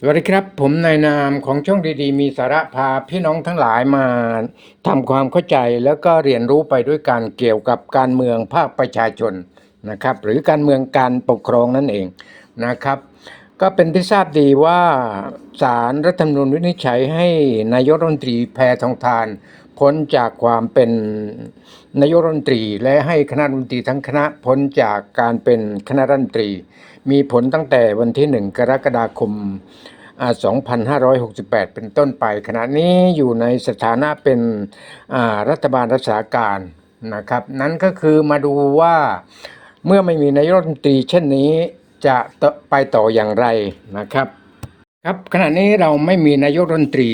สวัสดีครับ ผมในายนามของช่องดีๆ มีสาระพาพี่น้องทั้งหลายมาทำความเข้าใจแล้วก็เรียนรู้ไปด้วยกันเกี่ยวกับการเมืองภาคประชาชนนะครับ หรือการเมืองการปกครองนั่นเองนะครับ ก็เป็นที่ทราบดีว่าศาลรัฐธรรมนูญวินิจฉัยให้นายกรัฐมนตรีแพทองทานพ้นจากความเป็นนายกรัฐมนตรี และให้คณะรัฐมนตรีทั้งคณะพ้นจากการเป็นคณะรัฐมนตรี มีผลตั้งแต่วันที่ 1 กรกฎาคมอ่า2568 เป็นต้นไป ขณะนี้อยู่ในสถานะเป็นรัฐบาลรักษาการนะครับ นั้นก็คือมาดูว่าเมื่อไม่มีนายกรัฐมนตรีเช่นนี้จะไปต่ออย่างไรนะครับครับขณะนี้เราไม่มีนายกรัฐมนตรี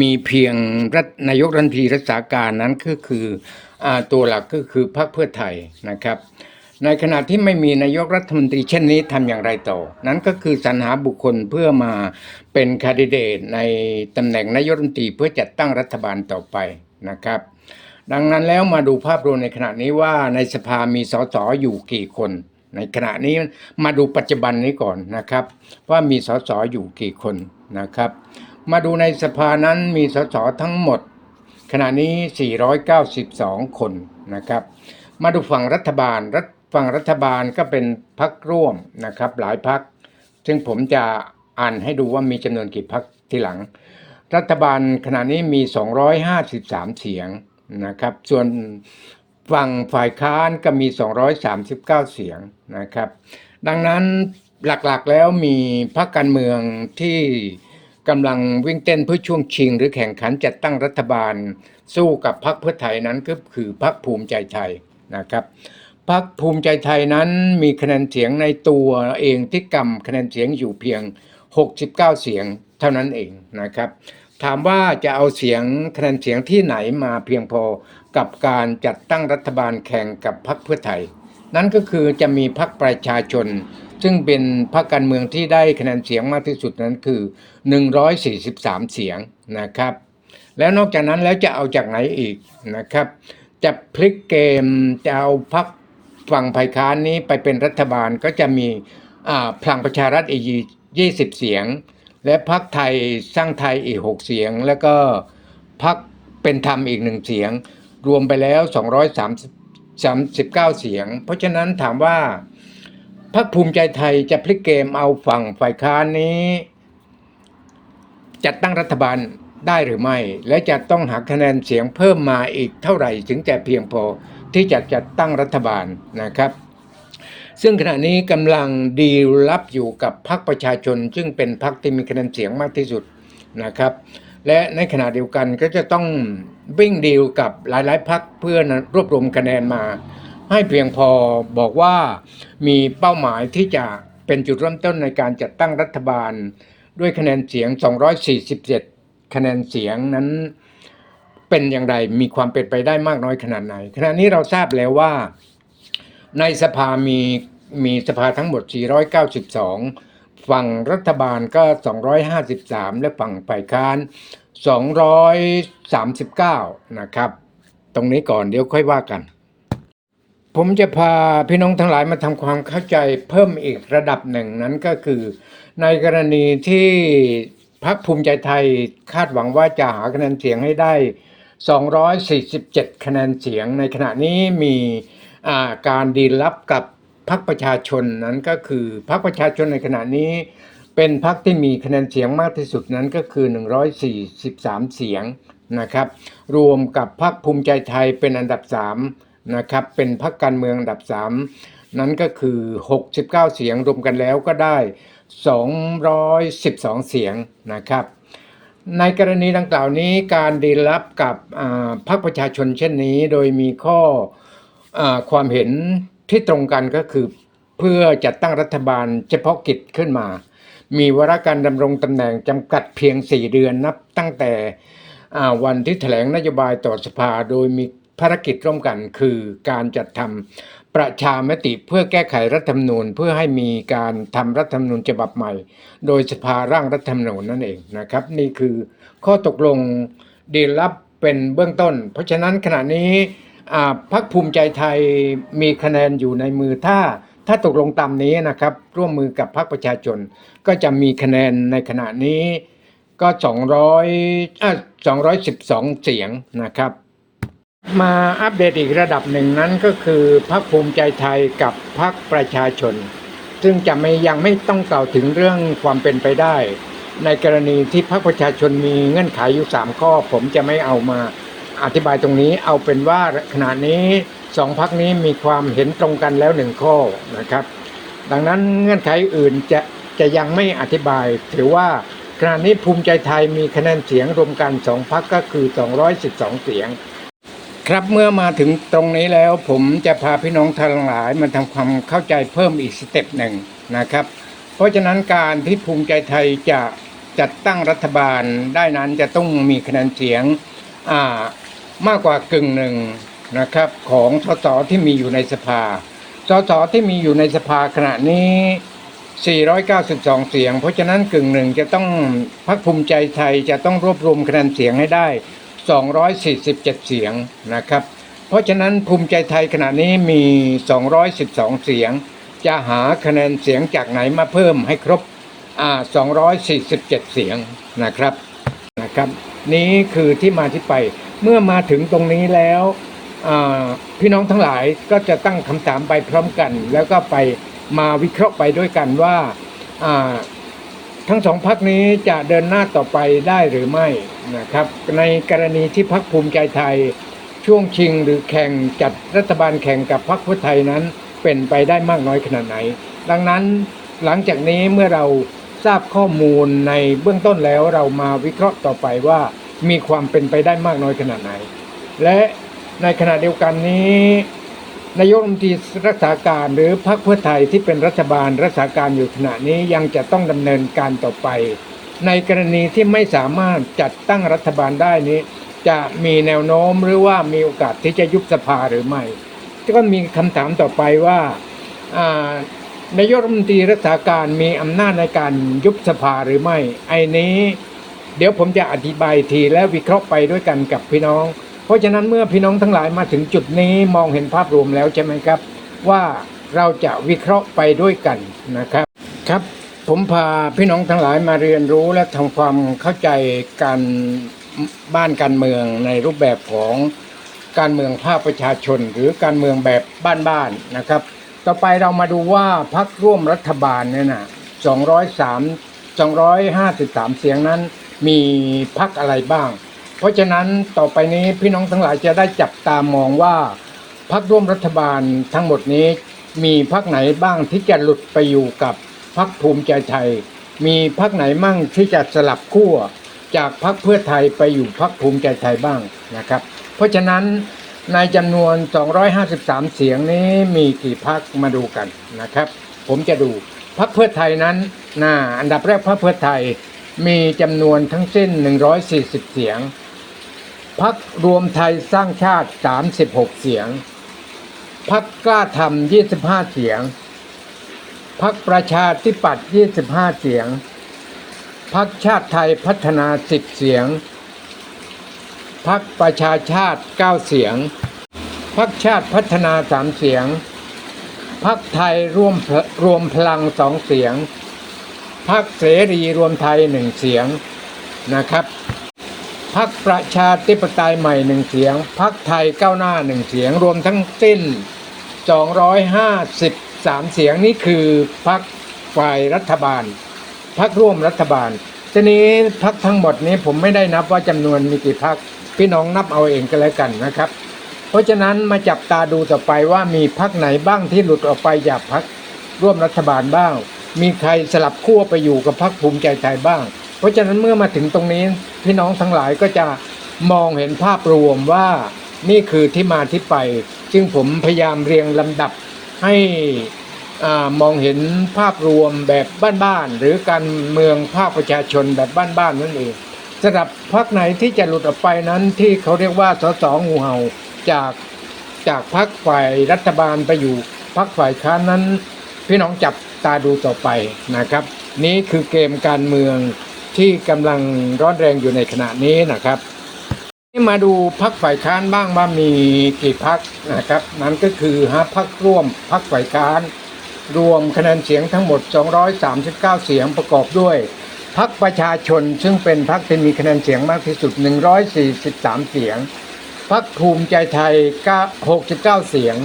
มีเพียงรัฐนายกรัฐมนตรีรักษาการนั้นก็คืออตัวหลักก็คือพรรคเพื่อไทยนะครับ ในขณะที่ไม่มีนายกรัฐมนตรีเช่นนี้ทำอย่างไรต่อ นั้นก็คือสรรหาบุคคลเพื่อมาเป็นค a ดิเดตในตำแหน่งนายกรัฐมนตรีเพื่อจัดตั้งรัฐบาลต่อไปนะครับ ดังนั้นแล้วมาดูภาพรวมในขณะนี้ว่าในสภามีสสอยู่กี่คน ในขณะนี้มาดูปัจจุบันนี้ก่อนนะครับ ว่ามีสสอยู่กี่คนนะครับ มาดูในสภานั้นมีสสทั้งหมด ขณะนี้ 492 คนนะครับ มาดูฝั่งรัฐบาลรัฐ ฝั่งรัฐบาลก็เป็นพักร่วมนะครับ หลายพัก ซึ่งผมจะอ่านให้ดูว่ามีจำนวนกี่พักทีหลัง รัฐบาลขณะนี้มี 253 เสียงนะครับ ส่วนฝั่งฝ่ายค้านก็มี 239 เสียงนะครับ ดังนั้นหลักๆแล้วมีพรรคการเมืองที่กำลังวิ่งเต้นเพื่อช่วงชิง หรือแข่งขันจัดตั้งรัฐบาล สู้กับพรรคเพื่อไทยนั้นก็คือพรรคภูมิใจไทยนะครับ พรรคภูมิใจไทยนั้นมีคะแนนเสียงในตัวเองที่กำคะแนนเสียงอยู่เพียง 69 เสียงเท่านั้นเองนะครับ ถามว่าจะเอาเสียงคะแนนเสียงที่ไหนมาเพียงพอกับการจัดตั้งรัฐบาลแข่งกับพรรคเพื่อไทย นั่นก็คือจะมีพรรคประชาชน ซึ่งเป็นพรรคการเมืองที่ได้คะแนนเสียงมากที่สุดนั้นคือ 143 เสียงนะครับ แล้วนอกจากนั้นแล้วจะเอาจากไหนอีกนะครับ จะพลิกเกมจะเอาพรรค ฝั่งฝ่ายค้านนี้ไปเป็นรัฐบาลก็จะมีพลังประชารัฐอีก20เสียง และพรรคไทยสร้างไทยอีก6เสียง แล้วก็พรรคเป็นธรรมอีกหนึ่งเสียง รวมไปแล้ว239เสียง เพราะฉะนั้นถามว่าพรรคภูมิใจไทยจะพลิกเกมเอาฝั่งฝ่ายค้านนี้ จัดตั้งรัฐบาลได้หรือไม่ และจะต้องหาคะแนนเสียงเพิ่มมาอีกเท่าไหร่ถึงจะเพียงพอ ที่จะจัดตั้งรัฐบาลนะครับ ซึ่งขณะนี้กำลังดีลับอยู่กับพรรคประชาชน ซึ่งเป็นพรรคที่มีคะแนนเสียงมากที่สุดนะครับ และในขณะเดียวกันก็จะต้องวิ่งดีลกับหลายๆพรรคเพื่อรวบรวมคะแนนมา ให้เพียงพอบอกว่ามีเป้าหมายที่จะเป็นจุดเริ่มต้นในการจัดตั้งรัฐบาล ด้วยคะแนนเสียง 247 คะแนนเสียงนั้น เป็นอย่างไรมีความเป็นไปได้มากน้อยขนาดไหน ขณะนี้เราทราบแล้วว่า ในสภามีมีสภาทั้งหมด 492 ฝั่งรัฐบาลก็ 253 และฝั่งฝ่ายค้าน 239 นะครับ ตรงนี้ก่อนเดี๋ยวค่อยว่ากัน ผมจะพาพี่น้องทั้งหลายมาทำความเข้าใจเพิ่มอีกระดับหนึ่งนั้นก็คือ ในกรณีที่พรรคภูมิใจไทยคาดหวังว่าจะหาคะแนนเสียงให้ได้ 247 คะแนนเสียง ในขณะนี้มีาการดีลลับกับพรรคประชาชนนั้นก็คือพรรคประชาชนในขณะนี้ เป็นพรรคที่มีคะแนนเสียงมากที่สุดนั้นก็คือ 143 เสียงนะครับ รวมกับพรรคภูมิใจไทยเป็นอันดับ3นะครับเป็นพรรคการเมืองอันดับ 3 นั้นก็คือ 69 เสียงรวมกันแล้วก็ได้ 212 เสียงนะครับ ในกรณีดังกล่าวนี้การดีลับกับพรรคประชาชนเช่นนี้ โดยมีข้ออความเห็นที่ตรงกันก็คือ เพื่อจัดตั้งรัฐบาลเฉพาะกิจขึ้นมา มีวาระการดำรงตำแหน่งจำกัดเพียง 4 เดือนนับตั้งแต่วันที่แถลงนโยบายต่อสภาโดยมีภารกิจร่วมกันคือการจัดทำ ประชามติเพื่อแก้ไขรัฐธรรมนูญเพื่อให้มีการทำรัฐธรรมนูญฉบับใหม่ โดยสภาร่างรัฐธรรมนูญนั่นเองนะครับ นี่คือข้อตกลงดีลลับเป็นเบื้องต้น เพราะฉะนั้นขณะนี้พรรคภูมิใจไทยมีคะแนนอยู่ในมือถ้าถ้าตกลงตามนี้นะครับ ร่วมมือกับพรรคประชาชน ก็จะมีคะแนนในขณะนี้ก็ 200อะ212 เสียงนะครับ มาอัปเดตอีกระดับหนึ่งนั้นก็คือพรรคภูมิใจไทยกับพรรคประชาชน ซึ่งจะไม่ยังไม่ต้องกล่าวถึงเรื่องความเป็นไปได้ ในกรณีที่พรรคประชาชนมีเงื่อนไขอยู่ 3 ข้อ ผมจะไม่เอามาอธิบายตรงนี้เอาเป็นว่าขณะนี้สองพรรคนี้มีความเห็นตรงกันแล้วหนึ่งข้อนะครับ ดังนั้นเงื่อนไขอื่นจะจะยังไม่อธิบาย ถือว่าขณะนี้ภูมิใจไทยมีคะแนนเสียงรวมกันสองพรรคก็คือ 212 เสียง ครับเมื่อมาถึงตรงนี้แล้วผมจะพาพี่น้องทั้งหลายมาทำความเข้าใจเพิ่มอีกสเต็ปหนึ่งนะครับ เพราะฉะนั้นการที่ภูมิใจไทยจะจัดตั้งรัฐบาลได้นั้นจะต้องมีคะแนนเสียงมากกว่ากึ่งหนึ่งนะครับของสสที่มีอยู่ในสภา สสที่มีอยู่ในสภาขณะนี้ 492 เสียง เพราะฉะนั้นกึ่งหนึ่งจะต้องพรรคภูมิใจไทยจะต้องรวบรวมคะแนนเสียงให้ได้ 247 เสียงนะครับ เพราะฉะนั้นภูมิใจไทยขณะนี้มี 212 เสียง จะหาคะแนนเสียงจากไหนมาเพิ่มให้ครบอ่า247 เสียงนะครับนะครับ นี้คือที่มาที่ไปเมื่อมาถึงตรงนี้แล้วพี่น้องทั้งหลายก็จะตั้งคำถามไปพร้อมกัน แล้วก็ไปมาวิเคราะห์ไปด้วยกันว่า ทั้งสองพักนี้จะเดินหน้าต่อไปได้หรือไม่นะครับ ในกรณีที่พักภูมิใจไทย ช่วงชิงหรือแข่งจัดรัฐบาลแข่งกับพักเพื่อไทยนั้นเป็นไปได้มากน้อยขนาดไหน ดังนั้นหลังจากนี้เมื่อเราทราบข้อมูลในเบื้องต้นแล้วเรามาวิเคราะห์ต่อไปว่ามีความเป็นไปได้มากน้อยขนาดไหน และในขณะเดียวกันนี้ นายกรัฐมนตรีรักษาการหรือพรรคเพื่อไทยที่เป็นรัฐบาลรักษาการอยู่ขณะนี้ยังจะต้องดำเนินการต่อไป ในกรณีที่ไม่สามารถจัดตั้งรัฐบาลได้นี้ จะมีแนวโน้มหรือว่ามีโอกาสที่จะยุบสภาหรือไม่ก็มีคำถามต่อไปว่านายกรัฐมนตรีรักษาการมีอำนาจในการยุบสภาหรือไม่ไอ้นี้ เดี๋ยวผมจะอธิบายทีและวิเคราะห์ไปด้วยกันกับพี่น้อง ราะฉะนั้นเมื่อพี่น้องทั้งหลายมาถึงจุดนี้มองเห็นภาพรวมแล้วใช่ไหมครับ ว่าเราจะวิเคราะห์ไปด้วยกันนะครับครับ ผมพาพี่น้องทั้งหลายมาเรียนรู้และทำความเข้าใจการบ้านการเมืองในรูปแบบของการเมืองภาคประชาชน หรือการเมืองแบบบ้านๆนะครับ ต่อไปเรามาดูว่าพักร่วมรัฐบาลเนี่ยนะ203 253 เสียงนั้นมีพักอะไรบ้าง เพราะฉะนั้นต่อไปนี้พี่น้องทั้งหลายจะได้จับตามองว่าพักร่วมรัฐบาลทั้งหมดนี้ มีพักไหนบ้างที่จะหลุดไปอยู่กับพักภูมิใจไทย มีพักไหนมั่งที่จะสลับขั้วจากพักเพื่อไทยไปอยู่พักภูมิใจไทยบ้างนะครับ เพราะฉะนั้นในจำนวน 253 เสียงนี้มีกี่พักมาดูกันนะครับ ผมจะดูพักเพื่อไทยนั้นนะอันดับแรกพักเพื่อไทยมีจำนวนทั้งสิ้น 140 เสียง พักรวมไทยสร้างชาติ 36 เสียง พักกล้าทำ25 เสียง พักประชาธิปัตย์25 เสียง พักชาติไทยพัฒนา 10 เสียง พักประชาชาติ 9 เสียง พักชาติพัฒนา 3 เสียง พักไทยร่วมรวมพลัง 2 เสียง พักเสรีรวมไทย 1 เสียงนะครับ พักประชาธิปไตยใหม่หนึ่งเสียง พักไทยก้าวหน้าหนึ่งเสียง รวมทั้งสิ้น 253 เสียงนี่คือพักฝ่ายรัฐบาล พักร่วมรัฐบาล ทีนี้พักทั้งหมดนี้ผมไม่ได้นับว่าจำนวนมีกี่พักพี่น้องนับเอาเองก็แล้วกันนะครับ เพราะฉะนั้นมาจับตาดูต่อไปว่ามีพักไหนบ้างที่หลุดออกไปจากพักร่วมรัฐบาลบ้าง มีใครสลับขั้วไปอยู่กับพักภูมิใจไทยบ้าง เพราะฉะนั้นเมื่อมาถึงตรงนี้พี่น้องทั้งหลายก็จะมองเห็นภาพรวมว่านี่คือที่มาที่ไป ซึ่งผมพยายามเรียงลำดับให้อามองเห็นภาพรวมแบบบ้านๆหรือการเมืองภาคประชาชนแบบบ้านๆนั่นเองสำหรับพักไหนที่จะหลุดออกไปนั้นที่เขาเรียกว่าสสงูเห่าจากจากพักฝ่ายรัฐบาลไปอยู่พักฝ่ายค้านนั้น พี่น้องจับตาดูต่อไปนะครับ นี่คือเกมการเมือง ที่กำลังร้อนแรงอยู่ในขณะนี้นะครับนี่มาดูพักฝ่ายค้านบ้างว่ามีกี่พักนะครับนั่นก็คือฮะพักร่วมพักฝ่ายค้าน รวมคะแนนเสียงทั้งหมด 239 เสียงประกอบด้วยพักประชาชนซึ่งเป็นพักที่มีคะแนนเสียงมากที่สุด 143 เสียงพักภูมิใจไทย 69 เสียง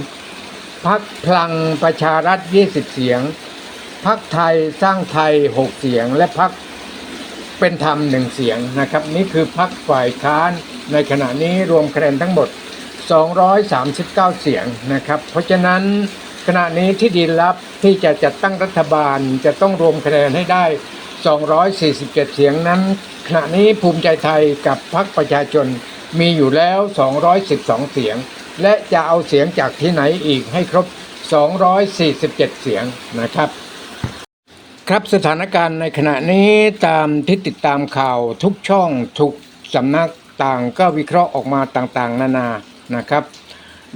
พักพลังประชารัฐ 20 เสียงพักไทยสร้างไทย 6 เสียง และพัก เป็นธรรมหนึ่งเสียงนะครับ นี่คือพักฝ่ายค้านในขณะนี้รวมคะแนนทั้งหมด 239 เสียงนะครับ เพราะฉะนั้นขณะนี้ที่ดินลับที่จะจัดตั้งรัฐบาลจะต้องรวมคะแนนให้ได้ 247 เสียงนั้น ขณะนี้ภูมิใจไทยกับพรรคประชาชนมีอยู่แล้ว 212 เสียง และจะเอาเสียงจากที่ไหนอีกให้ครบ 247 เสียงนะครับ ครับสถานการณ์ในขณะนี้ตามที่ติดตามข่าวทุกช่องทุกสำนักต่างก็วิเคราะห์ออกมาต่างๆ นานานะครับ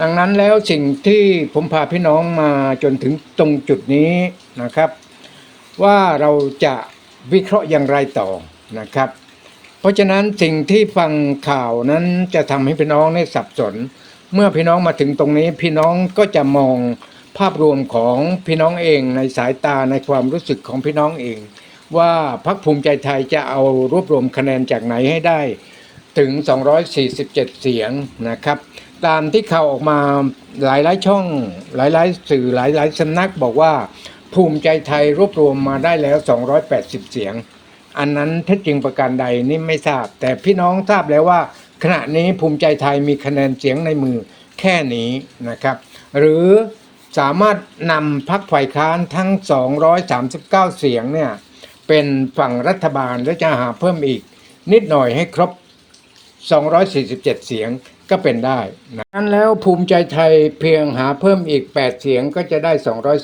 ดังนั้นแล้วสิ่งที่ผมพาพี่น้องมาจนถึงตรงจุดนี้นะครับ ว่าเราจะวิเคราะห์อย่างไรต่อนะครับ เพราะฉะนั้นสิ่งที่ฟังข่าวนั้นจะทำให้พี่น้องได้สับสน เมื่อพี่น้องมาถึงตรงนี้พี่น้องก็จะมอง ภาพรวมของพี่น้องเองในสายตาในความรู้สึกของพี่น้องเอง ว่าพรรคภูมิใจไทยจะเอารวบรวมคะแนนจากไหนให้ได้ถึง 247 เสียงนะครับ ตามที่ข่าวออกมาหลายๆช่องหลายๆสื่อหลายๆสำนักบอกว่าภูมิใจไทยรวบรวมมาได้แล้ว 280 เสียง อันนั้นเท็จจริงประการใดนี่ไม่ทราบ แต่พี่น้องทราบแล้วว่า ขณะนี้ภูมิใจไทยมีคะแนนเสียงในมือแค่นี้นะครับ หรือ สามารถนำพักฝ่ายค้านทั้ง 239 เสียงเนี่ยเป็นฝั่งรัฐบาลและจะหาเพิ่มอีก นิดหน่อยให้ครบ 247 เสียงก็เป็นได้นะนั้นแล้วภูมิใจไทยเพียงหาเพิ่มอีก 8 เสียงก็จะได้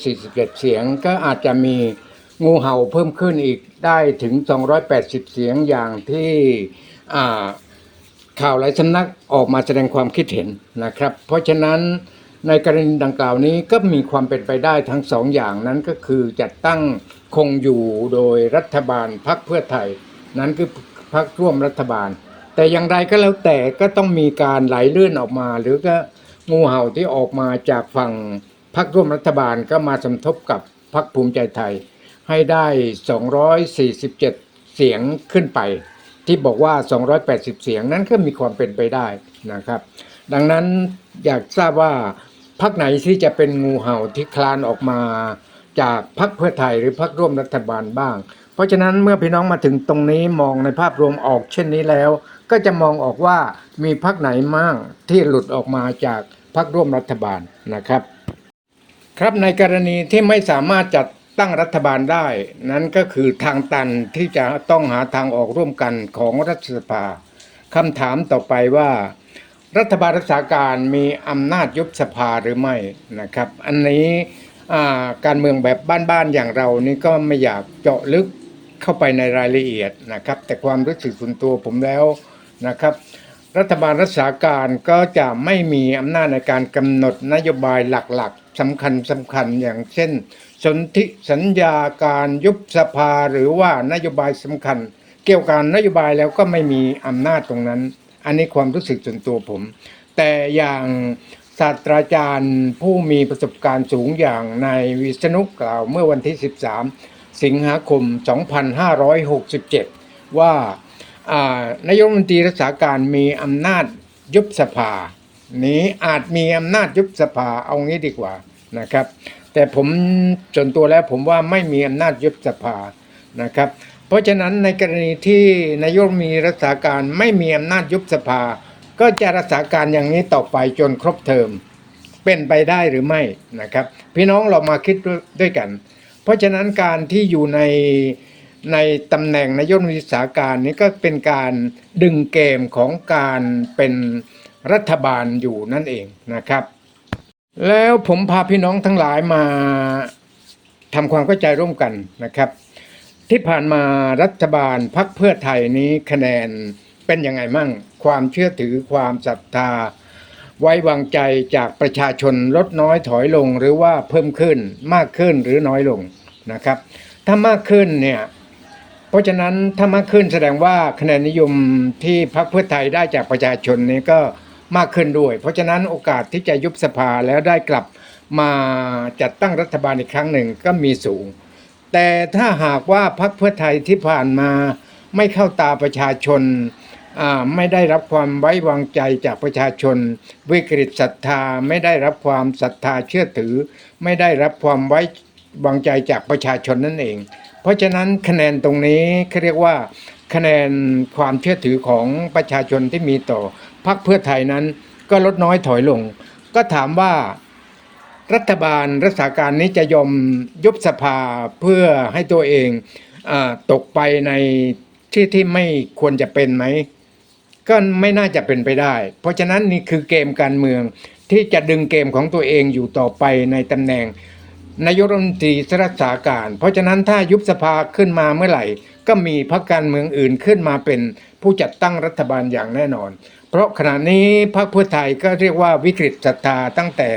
247 เสียงก็อาจจะมีงูเห่าเพิ่มขึ้นอีกได้ถึง 280 เสียงอย่างที่ข่าวหลายสำนักออกมาแสดงความคิดเห็นนะครับ เพราะฉะนั้น ในกรณีดังกล่าวนี้ก็มีความเป็นไปได้ทั้งสองอย่างนั้นก็คือจัดตั้งคงอยู่โดยรัฐบาลพรรคเพื่อไทย นั้นคือพรรคร่วมรัฐบาล แต่อย่างไรก็แล้วแต่ก็ต้องมีการไหลเลื่อนออกมา หรือก็งูเห่าที่ออกมาจากฝั่งพรรคร่วมรัฐบาลก็มาสมทบกับพรรคภูมิใจไทย ให้ได้ 247 เสียงขึ้นไป ที่บอกว่า 280 เสียงนั้นก็มีความเป็นไปได้นะครับ ดังนั้นอยากทราบว่า พรรคไหนที่จะเป็นงูเห่าที่คลานออกมาจากพรรคเพื่อไทยหรือพรรคร่วมรัฐบาลบ้าง เพราะฉะนั้นเมื่อพี่น้องมาถึงตรงนี้มองในภาพรวมออกเช่นนี้แล้ว ก็จะมองออกว่ามีพรรคไหนมั่งที่หลุดออกมาจากพรรคร่วมรัฐบาลนะครับ ครับในกรณีที่ไม่สามารถจัดตั้งรัฐบาลได้ นั้นก็คือทางตันที่จะต้องหาทางออกร่วมกันของรัฐสภาคำถามต่อไปว่า รัฐบาลรักษาการมีอำนาจยุบสภาหรือไม่นะครับ อันนี้การเมืองแบบบ้านๆอย่างเรานี่ก็ไม่อยากเจาะลึกเข้าไปในรายละเอียดนะครับ แต่ความรู้สึกส่วนตัวผมแล้วนะครับ รัฐบาลรักษาการก็จะไม่มีอำนาจในการกำหนดนโยบายหลักๆสำคัญสำคัญอย่างเช่น สนธิสัญญาการยุบสภาหรือว่านโยบายสำคัญ เกี่ยวกับนโยบายแล้วก็ไม่มีอำนาจตรงนั้น อันนี้ความรู้สึกส่วนตัวผม แต่อย่างศาสตราจารย์ผู้มีประสบการณ์สูงอย่างนายวิษณุกล่าวเมื่อวันที่ 13 สิงหาคม 2567 ว่าอ่านายกรัฐมนตรีรักษาการมีอำนาจยุบสภา นี้อาจมีอำนาจยุบสภาเอางี้ดีกว่านะครับ แต่ผมจนตัวแล้วผมว่าไม่มีอำนาจยุบสภานะครับ เพราะฉะนั้นในกรณีที่นายกมีรักษาการไม่มีอำนาจยุบสภา ก็จะรักษาการอย่างนี้ต่อไปจนครบเทอม เป็นไปได้หรือไม่นะครับ พี่น้องเรามาคิดด้วยกัน เพราะฉะนั้นการที่อยู่ในในตำแหน่งนายกวิสาการนี้ก็เป็นการดึงเกมของการเป็นรัฐบาลอยู่นั่นเองนะครับ แล้วผมพาพี่น้องทั้งหลายมาทำความเข้าใจร่วมกันนะครับ ที่ผ่านมารัฐบาลพักเพื่อไทยนี้คะแนนเป็นยังไงมั่ง ความเชื่อถือความศรัทธา ไว้วางใจจากประชาชนลดน้อยถอยลงหรือว่าเพิ่มขึ้นมากขึ้นหรือน้อยลงนะครับ ถ้ามากขึ้นเนี่ยเพราะฉะนั้นถ้ามากขึ้นแสดงว่าคะแนนนิยมที่พรรคเพื่อไทยได้จากประชาชนนี้ก็มากขึ้นด้วย เพราะฉะนั้นโอกาสที่จะยุบสภาแล้วได้กลับมาจัดตั้งรัฐบาลอีกครั้งหนึ่งก็มีสูง แต่ถ้าหากว่าพรรคเพื่อไทยที่ผ่านมาไม่เข้าตาประชาชนไม่ได้รับความไว้วางใจจากประชาชน วิกฤตศรัทธาไม่ได้รับความศรัทธาเชื่อถือ ไม่ได้รับความไว้วางใจจากประชาชนนั่นเอง เพราะฉะนั้นคะแนนตรงนี้เขาเรียกว่า คะแนนความเชื่อถือของประชาชนที่มีต่อพรรคเพื่อไทยนั้น ก็ลดน้อยถอยลง ก็ถามว่า รัฐบาลรักษาการนี้จะยอมยุบสภาเพื่อให้ตัวเองอตกไปในที่ที่ไม่ควรจะเป็นไหมก็ไม่น่าจะเป็นไปได้ เพราะฉะนั้นนี่คือเกมการเมืองที่จะดึงเกมของตัวเองอยู่ต่อไปในตำแหน่งนายกรัฐมนตรีรักษาการ เพราะฉะนั้นถ้ายุบสภาขึ้นมาเมื่อไหร่ ก็มีพรรคการเมืองอื่นขึ้นมาเป็นผู้จัดตั้งรัฐบาลอย่างแน่นอน เพราะขณะนี้พรรคเพื่อไทยก็เรียกว่าวิกฤตศรัทธาตั้งแต่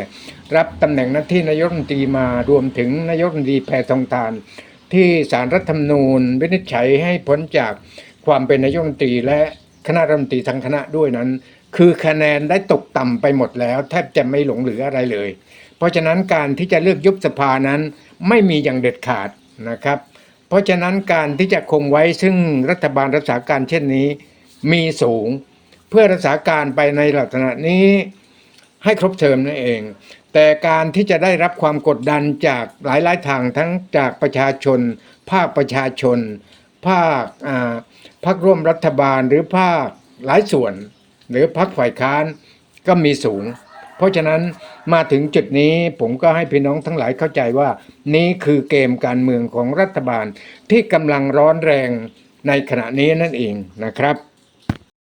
รับตำแหน่งหน้าที่นายกรัฐมนตรีมารวมถึงนายกรัฐมนตรีแพทองทาน ที่สารรัฐธรรมนูญวินิจฉัยให้พ้นจากความเป็นนายกรัฐมนตรีและคณะรัฐมนตรีทั้งคณะด้วยนั้น คือคะแนนได้ตกต่ำไปหมดแล้ว แทบจะไม่หลงเหลืออะไรเลย เพราะฉะนั้นการที่จะเลือกยุบสภานั้นไม่มีอย่างเด็ดขาดนะครับ เพราะฉะนั้นการที่จะคงไว้ซึ่งรัฐบาลรักษาการเช่นนี้ มีสูง เพื่อรักษาการไปในลักษณะนี้ ให้ครบเทอมนั่นเอง แต่การที่จะได้รับความกดดันจากหลายๆทางทั้งจากประชาชน ภาคประชาชน ภาคอ่าภาคร่วมรัฐบาลหรือภาคหลายส่วน หรือพรรคฝ่ายค้านก็มีสูง เพราะฉะนั้นมาถึงจุดนี้ผมก็ให้พี่น้องทั้งหลายเข้าใจว่า นี่คือเกมการเมืองของรัฐบาลที่กำลังร้อนแรงในขณะนี้นั่นเองนะครับ